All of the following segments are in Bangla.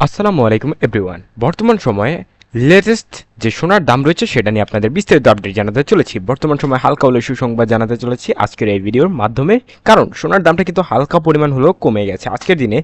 আসসালামু আলাইকুম এভরিওয়ান বর্তমান সময়ে লেটেস্ট যে সোনার দাম রয়েছে সেটা নিয়ে আপনাদের বিস্তারিত আপডেট জানাতে চলেছি। বর্তমান সময়ে হালকা হলে সুসংবাদ জানাতে চলেছি। আজকের এই ভিডিওর মাধ্যমে, কারণ সোনার দামটা কিন্তু হালকা পরিমাণ হলেও কমে গেছে। আজকের দিনে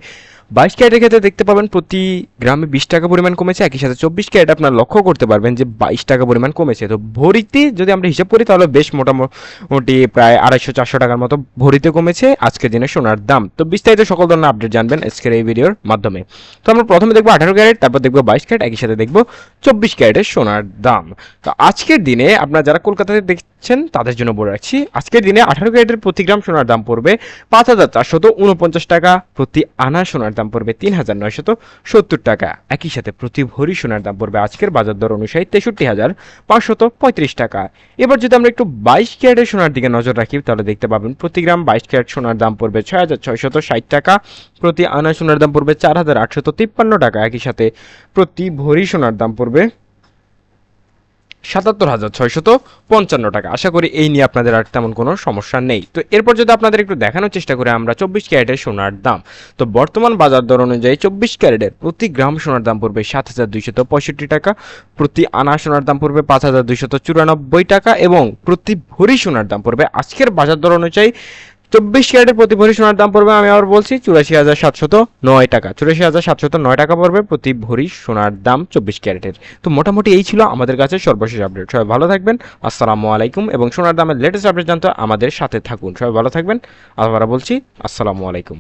বাইশ ক্যারেটের ক্ষেত্রে দেখতে পাবেন প্রতি গ্রামে বিশ টাকা পরিমাণ কমেছে। একই সাথে চব্বিশ ক্যারেট আপনার লক্ষ্য করতে পারবেন যে বাইশ টাকা পরিমাণ কমেছে। তো ভরিতে যদি আমরা হিসাব করি, তাহলে বেশ মোটামুটি প্রায় আড়াইশো চারশো টাকার মতো ভরিতে কমেছে আজকের দিনে সোনার দাম। তো বিস্তারিত সকল ধরনের আপডেট জানবেন আজকের এই ভিডিওর মাধ্যমে। তো আমরা প্রথমে দেখব আঠারো ক্যারেট, তারপর দেখব বাইশ ক্যারেট, একই সাথে দেখব চব্বিশ ক্যারেটের সোনার দাম। তো আজকের দিনে আপনারা যারা কলকাতাতে দেখছেন, তাদের জন্য বলে রাখছি, আজকের দিনে আঠারো ক্যারেটের প্রতি গ্রাম সোনার দাম পড়বে পাঁচ হাজার চারশত উনপঞ্চাশ টাকা, প্রতি আনা সোনার দাম পড়বে তিন হাজার নয়শত সত্তর টাকা। একই সাথে প্রতি ভরি সোনার দাম পড়বে আজকের বাজার দর অনুসারে তেষট্টি হাজার পাঁচশত পঁয়ত্রিশ টাকা। এবার যদি আমরা একটু বাইশ ক্যারেটের সোনার দিকে নজর রাখি, তাহলে দেখতে পাবেন প্রতি গ্রাম বাইশ ক্যারেট সোনার দাম পড়বে ছয় হাজার ছয়শত ষাট টাকা, প্রতি আনা সোনার দাম পড়বে চার হাজার আটশত তিপ্পান্ন টাকা। একই সাথে প্রতি ভরি সোনার দাম পড়বে সাতাত্তর হাজার ছয়শত পঞ্চান্ন টাকা। আশা করি এই নিয়ে আপনাদের আর তেমন কোনো সমস্যা নেই। তো এরপর যদি আপনাদের একটু দেখানোর চেষ্টা করি, আমরা চব্বিশ ক্যারেটের সোনার দাম। তো বর্তমান বাজার দর অনুযায়ী চব্বিশ ক্যারেটের প্রতি গ্রাম সোনার দাম পড়বে সাত হাজার দুইশত পঁয়ষট্টি টাকা, প্রতি আনা সোনার দাম পড়বে পাঁচ হাজার দুইশত চুরানব্বই টাকা এবং প্রতি ভরি সোনার দাম পড়বে। আজকের বাজার দর অনুযায়ী চব্বিশ ক্যারেটের প্রতি ভরি সোনার দাম পড়বে, আমি আবার বলছি, চুরাশি হাজার সাতশত নয় টাকা। চুরাশি হাজার সাতশত নয় টাকা পড়বে প্রতি ভরি সোনার দাম চব্বিশ ক্যারেটের। তো মোটামুটি এই ছিল আমাদের কাছে সর্বশেষ আপডেট সবাই ভালো থাকবেন, আসসালামু আলাইকুম এবং সোনার দামের লেটেস্ট আপডেট জানতে আমাদের সাথে থাকুন। সবাই ভালো থাকবেন আবার বলছি, আসসালামু আলাইকুম।